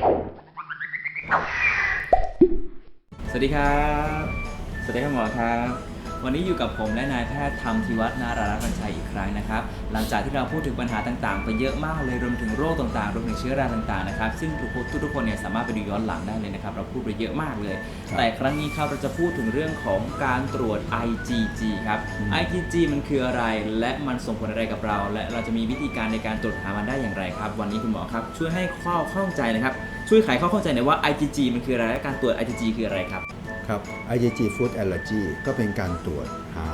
สวัสดีครับ สวัสดีครับหมอครับ วันนี้อยู่กับผมและนายแพทย์ธรรมธิวัฒน์นารารัตน์บัญชัยอีกครั้งนะครับ หลังจากที่เราพูดถึงปัญหาต่างๆ ไปเยอะมากเลยรวมถึงโรคต่างๆรวมถึงเชื้อราต่างๆนะครับซึ่งทุกคนทุกๆคนเนี่ยสามารถไปดูย้อนหลังได้เลยนะครับเราพูดไปเยอะมากเลยครับแต่ครั้งนี้ครับเราจะพูดถึงเรื่องของการตรวจ IgG ครับอืม IgG มันคืออะไร และมันส่งผลอะไรกับเรา และเราจะมีวิธีการในการตรวจหามันได้อย่างไรครับวันนี้คุณหมอครับช่วยให้ข้อข้องใจนะครับช่วยไขข้อข้องใจหน่อยว่า IgG มันคืออะไรและการตรวจ IgG คืออะไรครับ ครับ IgG Food Allergy ก็เป็นการตรวจหา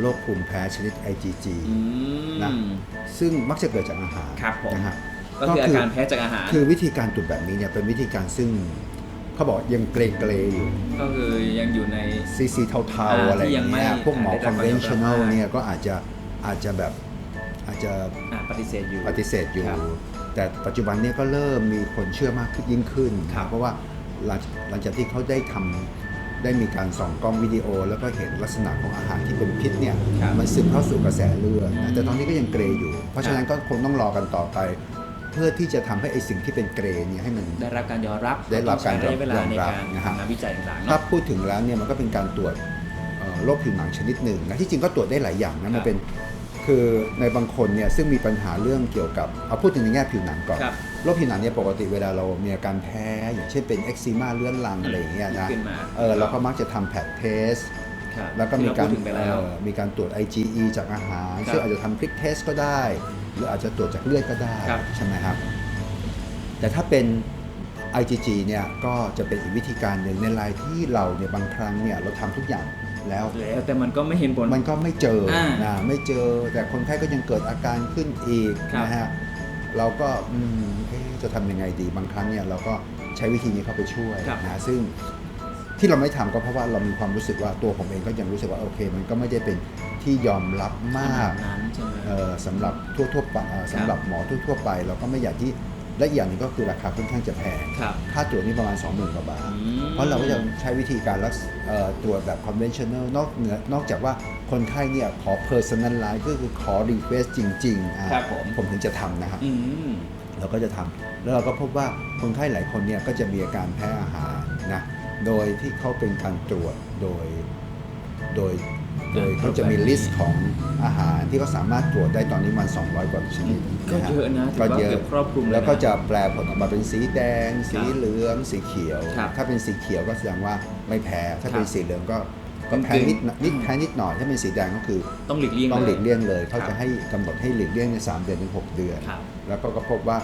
โรคภูมิแพ้ชนิด IgG อืมนะ ซึ่งมักจะเกิดจากอาหารครับผม นะฮะ ก็คืออาการแพ้จากอาหาร คือวิธีการตรวจแบบนี้เนี่ยเป็นวิธีการซึ่งเขาบอกยังเกรงเกรอยู่ ก็คือยังอยู่ใน ซีซีเทาอ่าๆ อะไรอที่ยัย่างงไม่เงี้ยพวกหมอได้รับการยอมรับ conventional มากเนี่ยก็อาจจะอาจจะแบบอาจจะอ่าปฏิเสธอยู่ ปฏิเสธอยู่ ครับแต่ปัจจุบันเนี่ยก็เริ่มมีคนเชื่อมากขึ้นยิ่งขึ้น ครับ เพราะว่า หลังหลังจากที่เขาได้ทำได้มีการส่องกล้องวิดีโอ แล้วก็เห็นลักษณะของอาหารที่เป็นพิษเนี่ยครับมันซึมเข้าสู่กระแสเลือดอืนะมแต่ตอนนี้ก็ยังเกรอยู่ เพราะฉะนั้นก็คงต้องรอกันต่อไป เพื่อที่จะทำให้ไอสิ่งที่เป็นเกรเนี่ยให้มันได้รับการยอมรับได้รับการต้องใช้ระยะเวลาในยอมรับการนะฮะทำวิจัยต่างๆถ้าเนาะพูดถึงแล้วเนี่ยมันก็เป็นการตรวจเอ่อโรคผิวหนังชนิดหนึ่งนะที่จริงก็ตรวจได้หลายอย่างนะครัมับนเป็น คือในบางคนเนี่ยซึ่งมีปัญหาเรื่องเกี่ยวกับเอาพูดถึงในแง่ผิวหนังก่อนครับโรคผิวหนังเนี่ยปกติเวลาเรามีอาการแพ้ อย่างเช่นเป็นเอ็กซิมาเรื้อนรังอะไรอย่างเงี้ยนะขึ้นมาเออเราก็มักจะทำแพดเทส ครับแล้วก็มีการที่เพูดถึงไปแล้ว เอ่อมีการตรวจ IgE จากอาหารครับซึ่งอาจจะทำพริกเทสก็ได้ หรืออาจจะตรวจจากเลือดก็ได้ ครับ ใช่ไหมครับ แต่ถ้าเป็น IgG เนี่ยก็จะเป็นอีกวิธีการหนึ่งในรายที่เราเนี่ยบางครั้งเนี่ยเราทำทุกอย่าง แล้วแล้วแต่มันก็ไม่เห็นผล มันก็ไม่เจออ่านะไม่เจอแต่คนไข้ก็ยังเกิดอาการขึ้นอีกครับนะฮะเราก็อืมเอ๊ะจะทำยังไงดีบางครั้งเนี่ยเราก็ใช้วิธีนี้เข้าไปช่วยครับนะซึ่งที่เราไม่ทำก็เพราะว่าเรามีความรู้สึกว่าตัวผมเองก็ยังรู้สึกว่าโอเค มันก็ไม่ได้เป็นที่ยอมรับมากขนาดนั้นใช่ไหมเอ่อสำหรับทั่วๆไปเอ่อสำหรับหมอทั่วๆไป เราก็ไม่อยากที่ และอีกอย่างหนึงก็คือราคาค่อนข้างจะแพง ครับ ค่าตรวจนี่ประมาณ 20,000กว่าบาท อืมเพราะเราก็จะใช้วิธีการรักษเอ่อตรวจแบบ conventional นอกเหนือนอกจากว่าคนไข้เนี่ยขอ personalize ก็คือขอ request จริงๆอะครับผม ผมถึงจะทำนะครับ อืม เราก็จะทำแล้วเราก็พบว่าคนไข้หลายคนเนี่ยก็จะมีอาการแพ้อาหารนะ โดยที่เขาเป็นการตรวจโดย โดยโดยเขาจะมีลิสต์ของอาหารที่เขาสามารถตรวจได้ตอนนี้มัน 200 กว่าชนิดก็ฮเยอะนะถือก็ว่าเยอะเกือบครอบคลุมเลยนะแล้วก็จะแปลผลออกมาเป็นสีแดง สีครับเหลือง สีเขียวครับถ้าเป็นสีเขียวก็แสดงว่าไม่แพ้ ถ้าเป็นครับสีเหลืองก็ก็แพ้กึ่งๆนิดหน่อยนิดอืมแพ้นิดหน่อยถ้าเป็นสีแดงก็คือต้องหลีกเลี่ยงต้องหลีกเลี่ยงเลยครัเขาบจะให้กำหนดให้หลีกเลี่ยงในสามเดือนถึงหกเดือนครับแล้วก็ก็พบว่า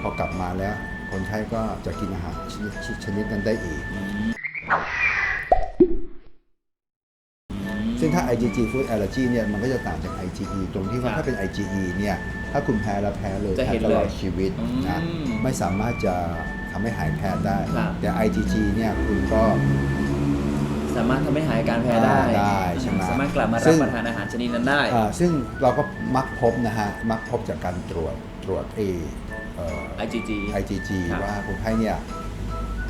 พอกลับมาแล้วคนไข้ก็จะกินอาหารชนิดชนิดนั้นได้อีก อืม ซึ่ง ถ้า IgG food allergy เนี่ยมันก็จะต่างจาก IgE ตรงที่ว่าครับถ้าเป็น IgE เนี่ยถ้าคุณแพ้แล้วแพ้เลยจะแพ้เห็นตลอดเลยชีวิตนะอืมไม่สามารถจะทำให้หายแพ้ได้ ครับ แต่ IgG เนี่ยคุณก็ สามารถทำให้หายอาการแพ้ได้ได้ใช่ไหมสามารถกลับมาซึ่รับง ประทานอาหารชนิดนั้นได้ อ่าซึ่งเราก็มักพบนะฮะ มักพบจากการตรวจตรวจเอเอ่อ IgG IgG ครับ ว่าคนไข้เนี่ย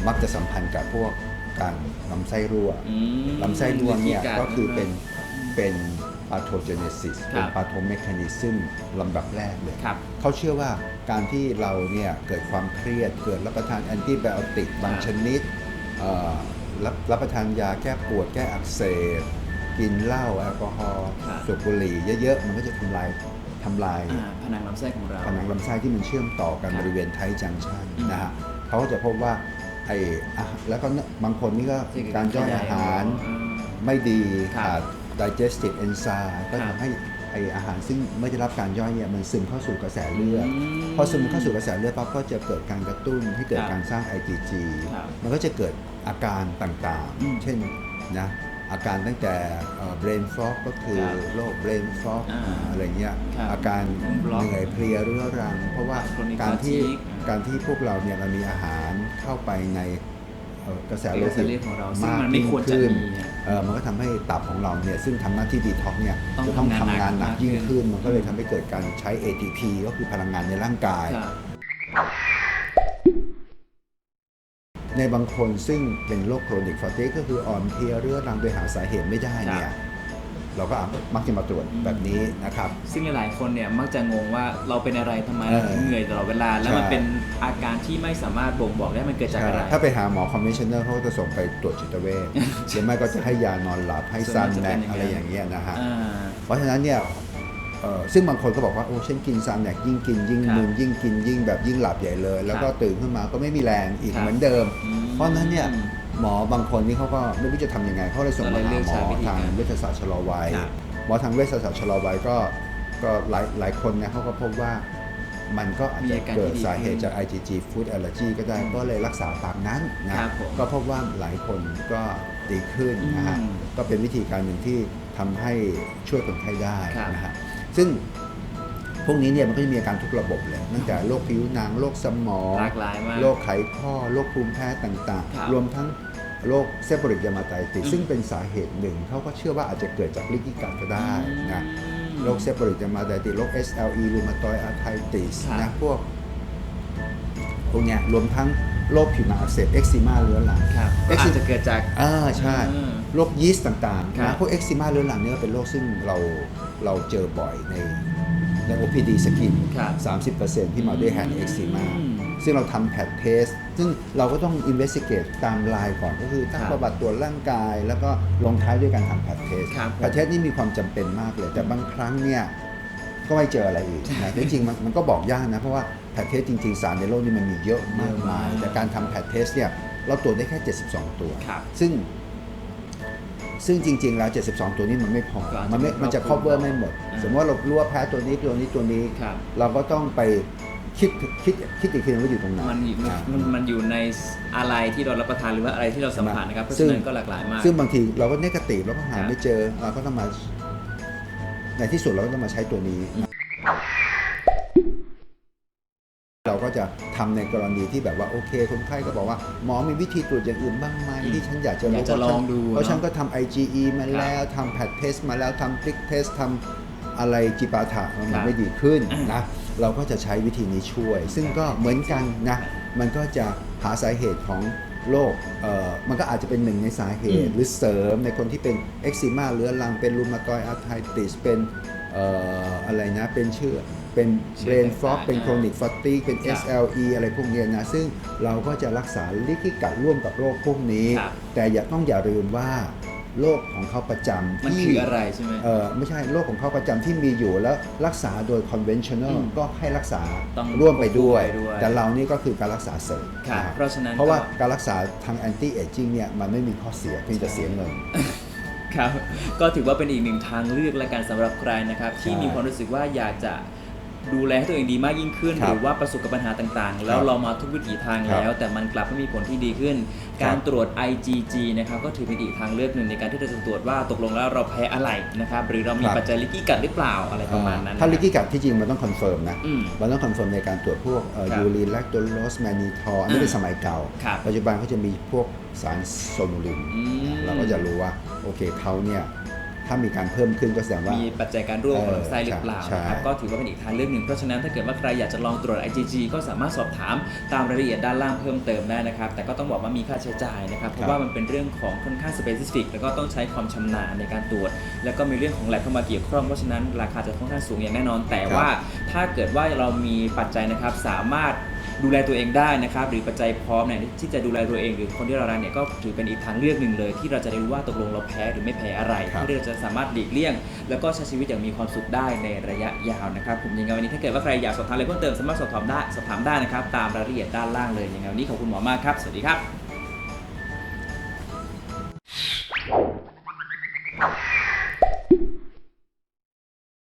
มักจะสัมพันธ์กับพวกการลำไส้รั่ว อืมลำไส้รั่วเนี่ยวิธีาร ก็คือเป็น นะเป็น pathogenesis ครับเป็น pathomechanism ลำดับแรกเลยครับเขาเชื่อว่าการที่เราเนี่ยเกิดความเครียดเกิดรับประทานแอนติไบโอติกบางครับชนิดเอ่อรับรับประทานยาแก้ปวดแก้อักเสบกินเหล้าแอลกอฮอล์ครับสูบบุหรี่เยอะๆ มันก็จะทำลายทำลายอ่าผนังลำไส้ของเราผนังลำไส้ที่มันเชื่อมต่อกันครับบริเวณไทจังชันอืมนะฮะเขาก็จะพบว่าไอ้อะแล้วก็บางคนนี่ก็การย่อยอาหารอืมไม่ดีครับขาด digestive enzyme ก็ครับทำให้ไออาหารซึ่งไม่ได้รับการย่อยเนี่ยมันซึมเข้าสู่กระแสเลือดอืมพอซึมเข้าสู่กระแสเลือดปั๊บก็จะเกิดการกระตุ้นให้เกิดครับการสร้าง IgG ครับมันก็จะเกิดอาการต่างอืมๆเช่นนะอาการตั้งแต่เอ่อ brain fog ก็คือครับโรค brain fog อ่าอะไรเงี้ยครับอาการบล็อกเหนื่อยเพลียเรื้อรัง เพราะว่า Chronic การที่ fatigue การที่พวกเราเนี่ยเรามีอาหารเข้าไปในเอ่อกระแสในโลกระแสหิตเลือดของเราซึ่งมากมันไม่ควรจะยิ่งขึ้นมีอะ เออมันก็ทำให้ตับของเราเนี่ยซึ่งทำหน้าที่ดีท็อกเนี่ยต้องจะต้องทำงานทำงานหนักหนักยิ่งขึ้ขึ้นนมันก็เลยทำให้เกิดการใช้ ATP ก็คือพลังงานในร่างกายครับในบางคนซึ่งเป็นโรคโครนิกฟาติกก็คืออ่อนเพลียเรื้อรังโดยหาสาเหตุไม่ได้เนี่ย เราก็มักจะมาตรวจแบบนี้นะครับ ซึ่งหลายๆคนเนี่ยมักจะงงว่าเราเป็นอะไรทำไมเออถึงเหนื่อยตลอดเวลา แล้วมันใช่เป็นอาการที่ไม่สามารถบ่งบอกได้มันเกิดจากอะไร ถ้าไปหาหมอคอมมิชชั่นเนอร์เขาก็จะส่งไปตรวจจิตเวชหรือไม่ก็จะให้ยานอนหลับให้ส่ซัวนนมากจะแม็กเป็นอย่างนั้นอะไรอย่างเงี้ยนะฮะอ่าเพราะฉะนั้นเนี่ยเอ่อซึ่งบางคนก็บอกว่าโอ้ฉันกินซันแม็กยิ่งกินยิ่งครับมึนยิ่งกินยิ่งแบบยิ่งหลับใหญ่เลย แล้วก็ครับตื่นขึ้นมาก็ไม่มีแรงอีกครับเหมือนเดิมอืมเพราะฉะนั้นเนี่ย หมอบางคนนี่เขาก็ไม่รู้จะทำยังไงเขาเลยส่งมาหาหมอทางเวชศาสตร์ชะลอวัยครับ หมอทางเวชศาสตร์ชะลอวัยก็ก็หลายหลายคนเนี่ยเขาก็พบว่ามันก็อาจมีจะอาการเกิดที่ดีสาเหตุจาก IgG food allergy ก็ได้ก็เลยรักษาตามนั้นนะครับผมก็พบว่าหลายคนก็ดีขึ้นนะฮะอืมก็เป็นวิธีการหนึ่งที่ทำให้ช่วยคนไข้ได้ครับ นะฮะซึ่ง พวกนี้เนี่ยมันก็จะมีอาการทุกระบบเลยตั้งแต่โรคผิวหนังโรคสมองหลากหลายมากโรคไขข้อโรคภูมิแพ้ต่างครับๆรวมทั้งโรคเซปโปริกยามาไตติสอืมซึ่งเป็นสาเหตุหนึ่งเขาก็เชื่อว่าอาจจะเกิดจากลิกิกัดก็ได้นะอืมโรคเซปโปริกยามาไตติสโรค SLE รูมาตอยอาร์ไทติสครับนะพวกพวกเนี้ยรวมทั้งโรคผิวหนังอักเสบเอ็กซิมาเรื้อรังครับก็อาจจะเกิดจากอ่าใช่อืมโรคยีสต์ต่างๆครันะบพวกเอ็กซิมาเรื้อรังเนี่ยก็เป็นโรคซึ่งเราเราเจอบ่อยใน ใน OPD สกินครับ30%ที่มาด้วยแฮนด์เอ็กซิมาอืมซึ่งเราทำแพทเทส ซึ่งเราก็ต้อง investigate ตามลายก่อนก็คือทั้งครับประวัติตรวจร่างกาย แล้วก็ลงท้ายด้วยการทำแพทเทสครับ แพทเทสนี่มีความจำเป็นมากเลย แต่บางครั้งเนี่ยก็ไม่เจออะไรอีกนะจริงๆมันมันก็บอกยากนะ เพราะว่าแพทเทสจริงๆ สารในโลกนี้มันมีเยอะมากมายเยอะมากแต่การทำแพทเทสเนี่ยเราตรวจได้แค่ 72 ตัว ครับ ซึ่ง ซึ่งจริงๆแล้ว 72 ตัวนี้มันไม่พอก็อาจจะมันไม่ไม่ มันจะครอบคลุม cover ไม่หมดอ่าสมมติว่าเรารู้ว่าแพ้ตัวนี้ตัวนี้ตัวนี้ครับเราก็ต้องไปคิดคิดคิดอีกทีนึงว่าอยู่ตรงไหนมันอยู่อ่ามันมันอยู่ในอะไรที่เรารับประทานหรือว่าอะไรที่เราสัมผัสนะครับเพราะซึ่ฉะงนั้นก็หลากหลายมาก ซึ่งบางทีเราก็เนกาตีฟเราก็หาครับไม่เจอ เราก็ต้องมา ในที่สุดเราก็ต้องมาใช้ตัวนี้เรา ก็จะทำในกรณีที่แบบว่าโอเคคนไข้ก็บอกว่าหมอมีวิธีตรวจอย่างอื่นบ้างไหมอืมที่ฉันอยากจะอยากจะลองดูเพราะฉันเนอะก็ทำ IgE มาแล้วทำแพทเทสมาแล้วทำพลิกเทสทำอะไรจิปาถะมันครับไม่ดีขึ้นนะเราก็จะใช้วิธีนี้ช่วย ซึ่งก็เหมือนกันนะมันก็จะหาสาเหตุของโรคเอ่อมันก็อาจจะเป็นหนึ่งในสาเหตุอืมหรือเสริมในคนที่เป็นเอ็กซิมาเรื้อรังเป็นรูมาตอยอาร์ไทติสเป็นเอ่ออะไรนะเป็นเชื่อ เป็นเชื้เบอรนฟล็อกต่างๆเป็นโครนิกฟอตติเป็นครับ SLE อะไรพวกเนี้ยนะ ซึ่งเราก็จะรักษาลิขิกัดร่วมกับโรคพวกนี้ ครับ แต่อย่าต้องอย่าลืมว่าโรคของเขาประจำมันที่ คืออะไรใช่ไหม เออไม่ใช่โรคของเขาประจำที่มีอยู่แล้วรักษาโดย conventional อืมก็ให้รักษาต้องร่วมไปด้วยควบคู่ไปด้วยแต่เรานี่ก็คือการรักษาเสริมครับนเพราะฉะนั้นเพราะว่าก็ การรักษาทาง anti aging เนี่ยมันไม่มีข้อเสียเพียงแต่เสียเงิน ครับ ก็ถือว่าเป็นอีกหนึ่งทางเลือกและกันสำหรับใครนะครับ ที่ใช่มีความรู้สึกว่าอยากจะ ดูแลให้ตัวเองดีมากยิ่งขึ้น ครับหรือว่าประสบกับปัญหาต่างๆ แล้วเรามาทุกวิถีทางครับแล้ว แต่มันกลับไม่มีผลที่ดีขึ้นครับการตรวจ IgG นะครับก็ถือเป็นอีกทางเลือกหนึ่งในการที่เราจะตรวจว่าตกลงแล้วเราแพ้อะไรนะครับหรือเรามีครับ ปัจจัยลิกกี้กัดหรือเปล่าอะไรประมาณนั้นถ้าลินะกิกัดที่จริงมันต้องคอนเฟิร์มนะ อืม มันต้องคอนเฟิร์มในการตรวจพวกครับยูรีนแลคโตโรสแมนิทอร์อันนี้เป็นสมัยเก่า ครับปัจจุบันเขาจะมีพวกสารโซนูลินอืม เราก็จะรู้ว่า โอเคเขาเนี่ย ถ้ามีการเพิ่มขึ้นก็แสดงว่า มีปัจจัยการร่วมของลำไส้หรือเปล่าใช่นะครับก็ถือว่าเป็นอีกทางเลือกหนึ่งเพราะฉะนั้นถ้าเกิดว่าใครอยากจะลองตรวจ IgG ก็สามารถสอบถามตามรายละเอียดด้านล่างเพิ่มเติมได้นะครับ แต่ก็ต้องบอกว่ามีค่าใช้จ่ายนะครับ เพราะว่ามันเป็นเรื่องของค่อนข้างสเปซิฟิกแล้วก็ต้องใช้ความชำนาญในการตรวจ แล้วก็มีเรื่องของแลบเข้ามาเกี่ยวข้องเพราะฉะนั้นราคาจะค่อนข้างสูงอย่างแน่นอน แต่ว่าถ้าเกิดว่าเรามีปัจจัยนะครับสามารถ ดูแลตัวเองได้นะครับ หรือปัจจัยพร้อมเนี่ยที่จะดูแลตัวเองหรือคนที่เรารักเนี่ยก็ถือเป็นอีกทางเลือกหนึ่งเลย ที่เราจะได้รู้ว่าตกลงเราแพ้หรือไม่แพ้อะไรครับเพื่อที่เราจะสามารถหลีกเลี่ยง แล้วก็ใช้ชีวิตอย่างมีความสุขได้ในระยะยาวนะครับผมยังไงวันนี้ถ้าเกิดว่าใครอยากสอบถามอะไรเพิ่มเติมสามารถสอบถามได้สอบถามได้นะครับตามรายละเอียดด้านล่างเลยยังไงวันนี้ขอบคุณหมอมากครับสวัสดีครับ